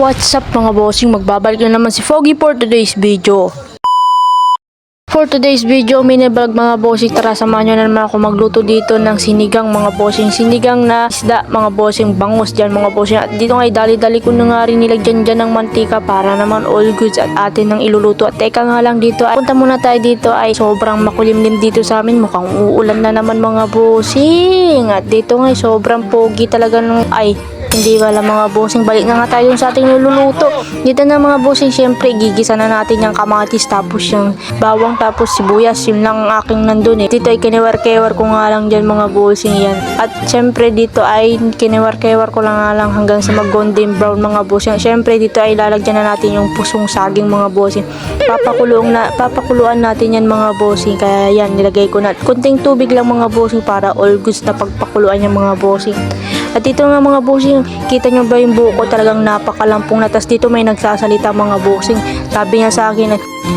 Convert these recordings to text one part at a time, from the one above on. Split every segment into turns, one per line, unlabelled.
What's up mga bossing? Magbabalik na naman si Foggy for today's video. For today's video, mini vlog mga bossing. Tara, samahan nyo na naman ako magluto dito ng sinigang mga bossing. Sinigang na isda mga bossing. Bangus dyan mga bossing. At dito ngay dali-dali ko na nga rin nilagyan dyan ng mantika para naman all goods at atin ng iluluto. At teka nga lang dito, ay, punta muna tayo dito ay sobrang makulimlim dito sa amin. Mukhang uulan na naman mga bossing. At dito ngay sobrang pogi talaga ng ay hindi wala mga bossing. Balik na nga tayo sa ating niluluto. Dito na mga bossing, syempre gigisa na natin yung kamatis tapos yung bawang tapos sibuyas. Yun lang ang aking nandun eh. Dito ay kiniwar-kewar ko nga lang dyan mga bossing yan. At syempre dito ay kiniwar-kewar ko lang nga lang hanggang sa mag golden brown mga bossing. Syempre dito ay lalagyan na natin yung pusong saging mga bossing. Papakulong na, papakuluan natin yan mga bossing. Kaya yan, nilagay ko na. Kunting tubig lang mga bossing para all goods na pagpakuluan yung mga bossing. At dito nga mga bossing, kita nyo ba yung buhok ko talagang napakalampong na. Tapos dito may nagsasalita mga bossing. Sabi niya sa akin,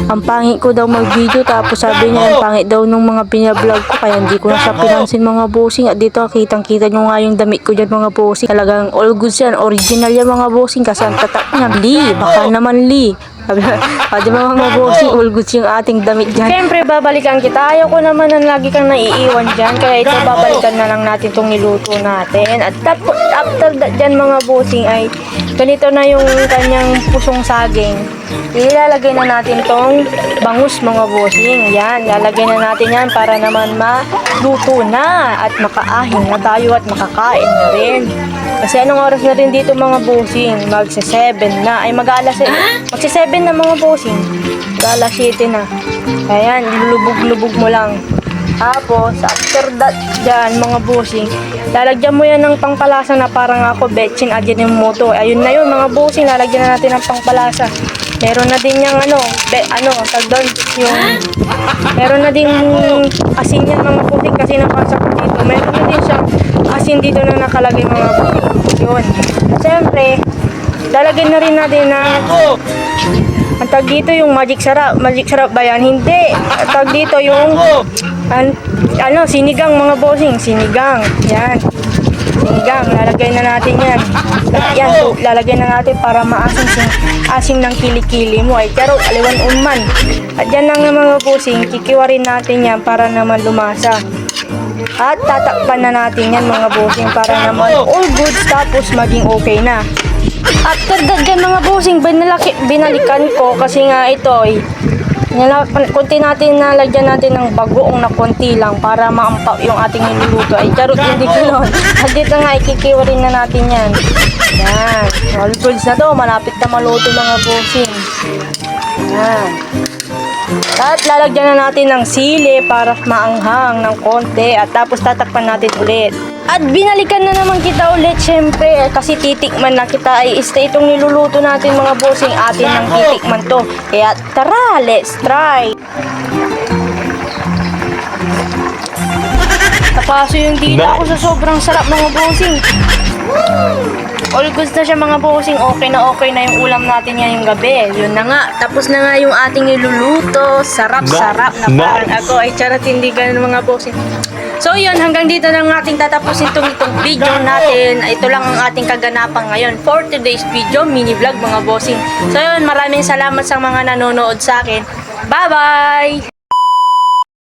ang pangit ko daw mag-video. Tapos sabi niya, ang pangit daw nung mga binablog ko. Kaya hindi ko na siya pinansin mga bossing. At dito kitang kita nyo nga yung damit ko dyan mga bossing. Talagang all goods yan. Original yan mga bossing. Kasi ang tatak niya, Lee. Baka naman Lee. Sabi niya, "Ah, ba mga bossing, all goods yung ating damit dyan. Siyempre, babalikan kita. Ayaw ko naman na lagi kang naiiwan dyan. Kaya ito, babalikan na lang natin itong niluto natin. At tapos, after that dyan mga bossing ay ganito na yung kanyang pusong saging. Ilalagay na natin tong bangus mga bossing. Yan, lalagay na natin yan para naman maluto na at makaahin na tayo at makakain na rin. Kasi anong oras na rin dito mga bossing? Magsa 7 na. Ay mag-alas Magsa 7 na mga bossing. Mag-alas 7 na. Ayan, lulubog-lubog mo lang. Tapos, after that, dyan, mga bossing, lalagyan mo yan ng pangpalasa na parang ako, betchin, ajinomoto. Ayun na yun, mga bossing, lalagyan na natin ng pangpalasa. Meron na din yung ano, be, ano, tag doon, yung, meron na din asin yan, mga bossing, kasi napasa ko dito. Meron na din siyang asin dito na nakalagay, mga bossing. Yun. Siyempre, lalagyan na rin natin na ang tag dito yung magic sarap. Magic sarap ba yan? Hindi. Ang tag dito yung an, ano, sinigang mga bossing. Sinigang. Yan. Sinigang. Lalagay na natin yan. Yan. So, lalagay na natin para maasim yung asim ng kilikili mo. Ay, charot. Aliwan unman. At yan lang ng mga bossing. Kikiwarin natin yan para naman lumasa. At tatakpan na natin yan mga bossing para naman all goods tapos maging okay na. After that mga bossing, binalaki, binalikan ko kasi nga ito ay nila, konti natin nalagyan natin ng bagoong na konti lang para maampaw yung ating niluluto. Ay, charot, hindi ko At dito nga, ikikiwarin na natin yan. Yan. All goods na to. Malapit na maluto mga bossing. Yan. At lalagyan na natin ng sili para maanghang ng konti at tapos tatakpan natin ulit. At binalikan na naman kita ulit syempre kasi titikman na kita ay ista itong niluluto natin mga bossing atin ng titikman to. Kaya tara, let's try! Napaso yung dila ko sa sobrang sarap mga bossing. All goods na siya mga bossing. Okay na okay na yung ulam natin yung gabi. Yun na nga. Tapos na nga yung ating niluluto. Sarap-sarap na parang ako ay charot hindi ganun mga bossing. So yun, hanggang dito na ang ating tatapusin itong, itong video natin. Ito lang ang ating kaganapan ngayon for today's video, mini vlog mga bossing. So yun, maraming salamat sa mga nanonood sa akin. Bye-bye!